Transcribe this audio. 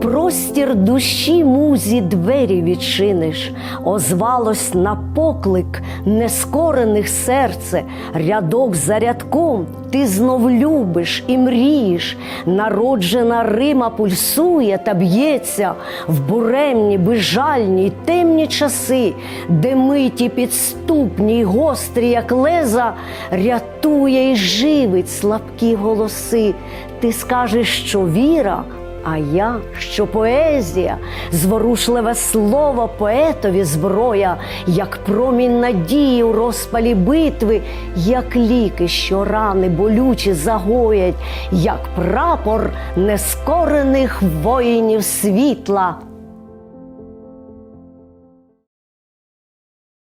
простір душі музі двері відчиниш, озвалось на поклик нескорених серце, рядок за рядком ти знов любиш і мрієш, народжена Рима пульсує та б'ється в буремні, безжальні й темні часи, де миті підступні й гострі, як леза, рятує і живить слабкі голоси. Ти скажеш, що віра. А я, що поезія, зворушливе слово поетові зброя, як промінь надії у розпалі битви, як ліки, що рани болючі загоять, як прапор нескорених воїнів світла.